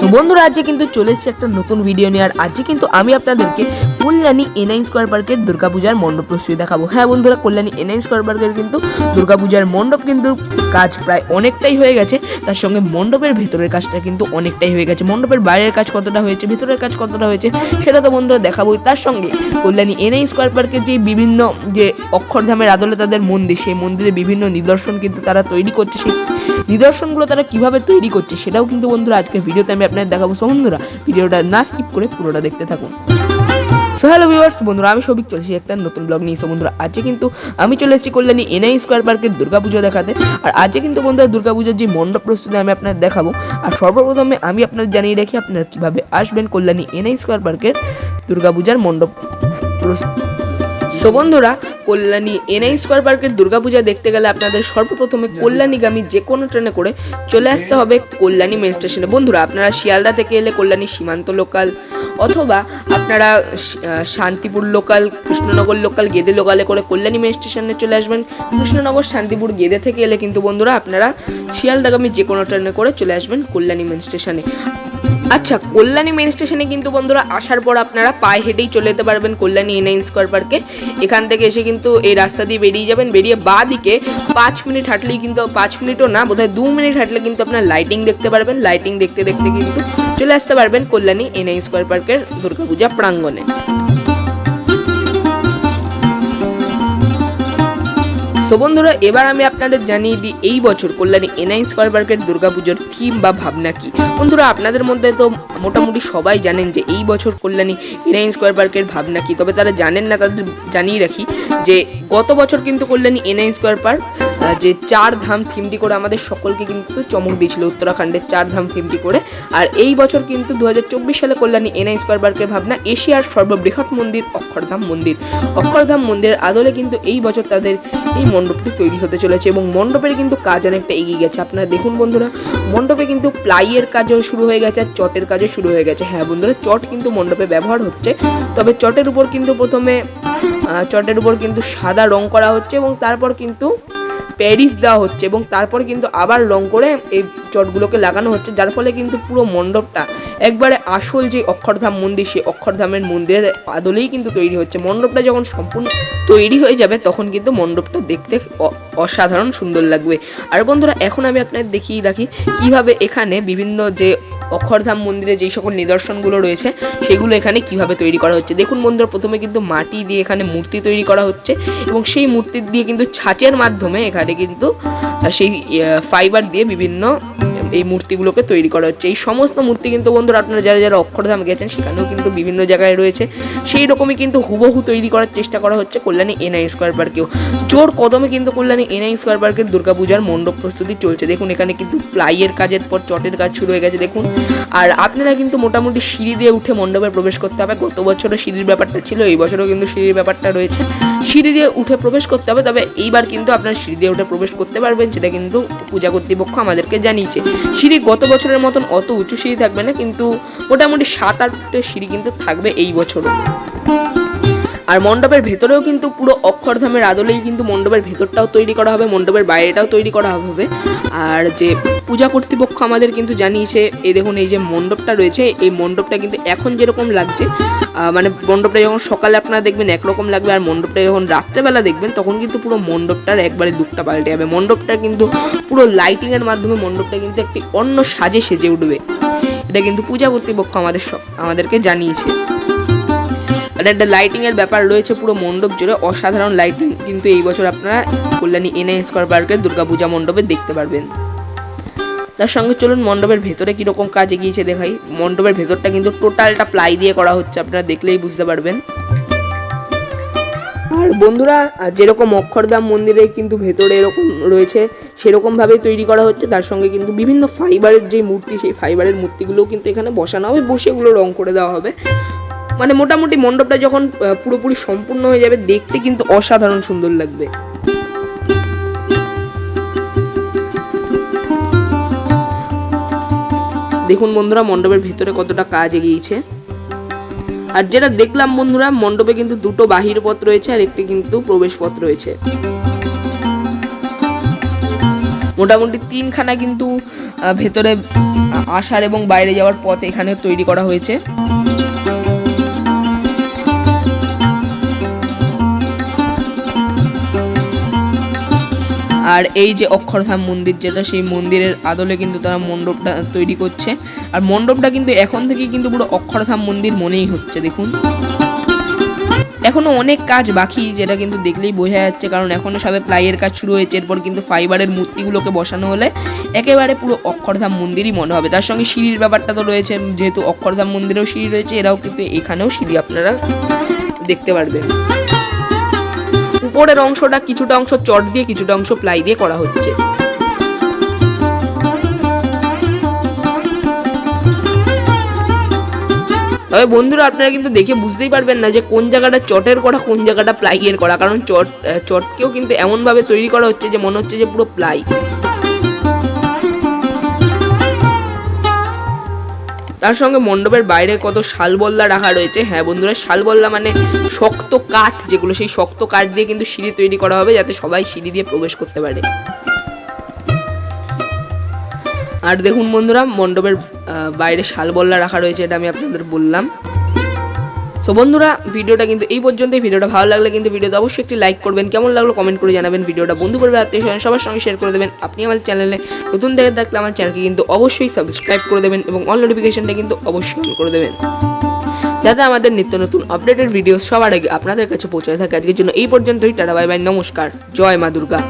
তো বন্ধুরা, আজকে কিন্তু চলে এসেছে একটা নতুন ভিডিও নিয়ে, আর আজকে কিন্তু আমি আপনাদেরকে কল্যাণী এনআইন স্কোয়ার পার্কের দুর্গাপূজার মণ্ডপ প্রস্তুতি দেখাবো। হ্যাঁ বন্ধুরা, কল্যাণী এনআইন স্কোয়ার পার্কের কিন্তু দুর্গাপূজার মণ্ডপ কিন্তু কাজ প্রায় অনেকটাই হয়ে গেছে। তার সঙ্গে মণ্ডপের ভেতরের কাজটা কিন্তু অনেকটাই হয়ে গেছে। মণ্ডপের বাইরের কাজ কতটা হয়েছে, ভেতরের কাজ কতটা হয়েছে, সেটা তো বন্ধুরা দেখাবোই। তার সঙ্গে কল্যাণী এনআই স্কোয়ার পার্কের যে বিভিন্ন যে অক্ষরধামের আদলে তাদের মন্দির, সেই মন্দিরে বিভিন্ন নিদর্শন কিন্তু তারা তৈরি করছে। সেই নিদর্শনগুলো তারা কীভাবে তৈরি করছে সেটাও কিন্তু বন্ধুরা আজকের ভিডিওতে আমি আপনাদের দেখাবো। সো বন্ধুরা, ভিডিওটা না স্কিপ করে পুরোটা দেখতে থাকুন। সো হ্যালো ভিউয়ার্স বন্ধুরা, আমি সবিক চলছি একটা নতুন ব্লগ নিয়ে। এসো বন্ধুরা, আজকে কিন্তু আমি চলে এসেছি কল্যাণী এনআই স্কোয়ার পার্কের দুর্গাপুজো দেখাতে। আর আজকে কিন্তু বন্ধুরা দুর্গাপুজোর যে মণ্ডপ প্রস্তুতি আমি আপনাদের দেখাবো। আর সর্বপ্রথমে আমি আপনাদের জানিয়ে রাখি, আপনারা কীভাবে আসবেন কল্যাণী এনআই স্কোয়ার পার্কের দুর্গাপূজার মণ্ডপ প্রস্তুতি। সো বন্ধুরা কল্যাণী এনআই স্কোয়ার পার্কের দুর্গাপূজা দেখতে গেলে আপনাদের সর্বপ্রথমে কল্যাণীগামী যে কোনো ট্রেনে করে চলে আসতে হবে কল্যাণী মেন স্টেশনে। বন্ধুরা, আপনারা শিয়ালদা থেকে এলে কল্যাণী সীমান্ত লোকাল অথবা আপনারা শান্তিপুর লোকাল, কৃষ্ণনগর লোকাল, গেদে লোকালে করে কল্যাণী মেন স্টেশনে চলে আসবেন। কৃষ্ণনগর, শান্তিপুর, গেদে থেকে এলে কিন্তু বন্ধুরা আপনারা শিয়ালদাগামী যে কোনো ট্রেনে করে চলে আসবেন কল্যাণী মেন স্টেশনে। আচ্ছা কল্যাণী মেন স্টেশনে কিন্তু বন্ধুরা আসার পর আপনারা পায়ে হেঁটেই চলে যেতে পারবেন কল্যাণী এনআইন স্কোয়ার পার্কে। এখান থেকে এসে কিন্তু এই রাস্তা দিয়ে বেরিয়ে যাবেন। বেরিয়ে বা দিকে পাঁচ মিনিট হাঁটলেই কিন্তু, পাঁচ মিনিটও না, বোধহয় দু মিনিট হাঁটলে কিন্তু আপনার লাইটিং দেখতে পারবেন। লাইটিং দেখতে দেখতে কিন্তু চলে আসতে পারবেন কল্যাণী এনআই স্কোয়ার পার্কের দুর্গাপূজা প্রাঙ্গণে। সো বন্ধুরা, এবার আমি আপনাদের জানিয়ে দিই, এই বছর কল্যাণী এনআইন স্কোয়ার পার্কের দুর্গাপুজোর থিম বা ভাবনা কি? বন্ধুরা, আপনাদের মধ্যে তো মোটামুটি সবাই জানেন যে এই বছর কল্যাণী এনআইন স্কোয়ার পার্কের ভাবনা কি, তবে তারা জানেন না, তাদের জানিয়ে রাখি যে গত বছর কিন্তু কল্যাণী এনআইন স্কোয়ার পার্ক যে চার ধাম থিমটি করে আমাদের সকলকে কিন্তু চমক দিয়েছিল উত্তরাখণ্ডের চার ধাম থিমটি করে। আর এই বছর কিন্তু দু হাজার চব্বিশ সালে কল্যাণী এনআই স্কোয়ার পার্কের ভাবনা এশিয়ার সর্ববৃহৎ মন্দির অক্ষরধাম মন্দির। অক্ষরধাম মন্দিরের আদলে কিন্তু এই বছর তাদের এই মণ্ডপটি তৈরি হতে চলেছে এবং মণ্ডপের কিন্তু কাজ অনেকটা এগিয়ে গেছে। আপনারা দেখুন বন্ধুরা, মণ্ডপে কিন্তু প্লাইয়ের কাজও শুরু হয়ে গেছে আর চটের কাজও শুরু হয়ে গেছে। হ্যাঁ বন্ধুরা, চট কিন্তু মণ্ডপে ব্যবহার হচ্ছে। তবে চটের উপর কিন্তু প্রথমে চটের উপর কিন্তু সাদা রং করা হচ্ছে এবং তারপর কিন্তু প্যারিস দেওয়া হচ্ছে এবং তারপর কিন্তু আবার রং করে এই চটগুলোকে লাগানো হচ্ছে, যার ফলে কিন্তু পুরো মণ্ডপটা একবারে আসল যে অক্ষরধাম মন্দির, সেই অক্ষরধামের মন্দিরের আদলেই কিন্তু তৈরি হচ্ছে। মণ্ডপটা যখন সম্পূর্ণ তৈরি হয়ে যাবে, তখন কিন্তু মণ্ডপটা দেখতে অসাধারণ সুন্দর লাগবে। আর বন্ধুরা, এখন আমি আপনাদের দেখিয়ে রাখি কীভাবে এখানে বিভিন্ন যে অক্ষরধাম মন্দিরে যেই সকল নিদর্শনগুলো রয়েছে, সেগুলো এখানে কীভাবে তৈরি করা হচ্ছে। দেখুন বন্ধুরা, প্রথমে কিন্তু মাটি দিয়ে এখানে মূর্তি তৈরি করা হচ্ছে এবং সেই মূর্তি দিয়ে কিন্তু ছাঁচের মাধ্যমে এখানে কিন্তু সেই ফাইবার দিয়ে বিভিন্ন এই মূর্তিগুলোকে তৈরি করা হচ্ছে। এই সমস্ত মূর্তি কিন্তু বন্ধুরা আপনারা যারা যারা অক্ষরধাম গেছেন, সেখানেও কিন্তু বিভিন্ন জায়গায় রয়েছে। সেই রকমই কিন্তু হুবহু তৈরি করার চেষ্টা করা হচ্ছে কল্যাণী এনআই স্কোয়ার পার্কেও। জোর কদমে কিন্তু কল্যাণী এনআই স্কোয়ার পার্কের দুর্গাপূজার মণ্ডপ প্রস্তুতি চলছে। দেখুন, এখানে কিন্তু প্লাইয়ের কাজের পর চটের কাজ শুরু হয়ে গেছে, দেখুন। আর আপনারা কিন্তু মোটামুটি সিঁড়ি দিয়ে উঠে মণ্ডপে প্রবেশ করতে হবে। গত বছরও সিঁড়ির ব্যাপারটা ছিল, এই বছরও কিন্তু সিঁড়ির ব্যাপারটা রয়েছে। সিঁড়ি দিয়ে উঠে প্রবেশ করতে হবে, তবে এইবার কিন্তু আপনারা সিঁড়ি দিয়ে উঠে প্রবেশ করতে পারবেন, সেটা কিন্তু পূজা কর্তৃপক্ষ আমাদেরকে জানিয়েছে। সিঁড়ি গত বছরের মতন অত উঁচু সিঁড়ি থাকবে না, কিন্তু মোটামুটি সাত আটটা সিঁড়ি কিন্তু থাকবে এই বছরও। আর মণ্ডপের ভেতরেও কিন্তু পুরো অক্ষরধামের আদলেই কিন্তু মণ্ডপের ভেতরটাও তৈরি করা হবে, মণ্ডপের বাইরেটাও তৈরি করা হবে। আর যে পূজা কর্তৃপক্ষ আমাদের কিন্তু জানিয়েছে এই দেখুন এই যে মণ্ডপটা রয়েছে, এই মণ্ডপটা কিন্তু এখন যেরকম লাগছে মানে মণ্ডপটা যখন সকালে আপনারা দেখবেন একরকম লাগবে, আর মণ্ডপটা যখন রাত্রেবেলা দেখবেন, তখন কিন্তু পুরো মণ্ডপটার একবারে লুকটা পাল্টে যাবে। মণ্ডপটা কিন্তু পুরো লাইটিংয়ের মাধ্যমে মণ্ডপটা কিন্তু একটি অন্য সাজে সেজে উঠবে। এটা কিন্তু পূজা কর্তৃপক্ষ আমাদের আমাদেরকে জানিয়েছে। আর একটা লাইটিং এর ব্যাপার রয়েছে, পুরো মণ্ডপ জুড়ে অসাধারণ লাইটিং কিন্তু এই বছর আপনারা কল্যাণী এনআই স্কোয়ার পার্কের দুর্গাপূজা মণ্ডপে দেখতে পারবেন। তার সঙ্গে চলুন, মণ্ডপের ভেতরে কীরকম কাজ এগিয়েছে দেখাই। মণ্ডপের ভেতরটা কিন্তু টোটালটা প্লাই দিয়ে করা হচ্ছে, আপনারা দেখলেই বুঝতে পারবেন। আর বন্ধুরা যেরকম অক্ষরধাম মন্দিরে কিন্তু ভেতরে এরকম রয়েছে, সেরকমভাবেই তৈরি করা হচ্ছে। তার সঙ্গে কিন্তু বিভিন্ন ফাইবারের যে মূর্তি, সেই ফাইবারের মূর্তিগুলোও কিন্তু এখানে বসানো হবে, বসে এগুলো রং করে দেওয়া হবে। মানে মোটামুটি মণ্ডপটা যখন পুরোপুরি সম্পূর্ণ হয়ে যাবে, দেখতে কিন্তু অসাধারণ সুন্দর লাগবে। দেখুন বন্ধুরা, মণ্ডপের ভেতরে কতটা কাজ এগিয়েছে। আর যেটা দেখলাম বন্ধুরা, মণ্ডপে কিন্তু দুটো বাহির পথ রয়েছে, আর একটি কিন্তু প্রবেশ পথ রয়েছে। মোটামুটি তিনখানা কিন্তু ভেতরে আসার এবং বাইরে যাওয়ার পথ এখানে তৈরি করা হয়েছে। আর এই যে অক্ষরধাম মন্দির যেটা, সেই মন্দিরের আদলে কিন্তু তারা মণ্ডপটা তৈরি করছে। আর মণ্ডপটা কিন্তু এখন থেকেই কিন্তু পুরো অক্ষরধাম মন্দির মনেই হচ্ছে, দেখুন। এখনও অনেক কাজ বাকি, যেটা কিন্তু দেখলেই বোঝা যাচ্ছে, কারণ এখনও সবে প্লাইয়ের কাজ শুরু হয়েছে। এরপর কিন্তু ফাইবারের মূর্তিগুলোকে বসানো হলে একেবারে পুরো অক্ষরধাম মন্দিরই মনে হবে। তার সঙ্গে সিঁড়ির ব্যাপারটা তো রয়েছে, যেহেতু অক্ষরধাম মন্দিরেও সিঁড়ি রয়েছে, এরাও কিন্তু এখানেও সিঁড়ি আপনারা দেখতে পারবেন। উপরের অংশটা কিছুটা অংশ চট দিয়ে, কিছুটা অংশ প্লাই দিয়ে করা হচ্ছে। তবে বন্ধুরা, আপনারা কিন্তু দেখে বুঝতেই পারবেন না যে কোন জায়গাটা চটের করা, কোন জায়গাটা প্লাইয়ের করা। কারণ চট চটকেও কিন্তু এমনভাবে তৈরি করা হচ্ছে যে মনে হচ্ছে যে পুরো প্লাই। তার সঙ্গে মণ্ডপের বাইরে কত শালবল্লা রাখা রয়েছে। হ্যাঁ বন্ধুরা, শালবল্লা মানে শক্ত কাঠ, যেগুলো সেই শক্ত কাঠ দিয়ে কিন্তু সিঁড়ি তৈরি করা হবে যাতে সবাই সিঁড়ি দিয়ে প্রবেশ করতে পারে। আর দেখুন বন্ধুরা, মণ্ডপের বাইরে শালবল্লা রাখা রয়েছে, এটা আমি আপনাদের বললাম। তো বন্ধুরা, ভিডিওটা কিন্তু এই পর্যন্তই। ভিডিওটা ভালো লাগলে কিন্তু ভিডিওতে অবশ্যই একটি লাইক করবেন। কেমন লাগল কমেন্ট করে জানাবেন। ভিডিওটা বন্ধু করবে, আত্মীয় স্বজন, সবার সঙ্গে শেয়ার করে দেবেন। আপনি আমার চ্যানেলে নতুন দেখে থাকলে আমার চ্যানেলকে কিন্তু অবশ্যই সাবস্ক্রাইব করে দেবেন এবং অল নোটিফিকেশনটা কিন্তু অবশ্যই অন করে দেবেন। যাতে আমাদের নিত্য নতুন আপডেটেড ভিডিও সবার আগে আপনাদের কাছে পৌঁছায় থাকে। আজকের জন্য এই পর্যন্তই। টাটা বাই বাই নমস্কার। জয় মা দুর্গা।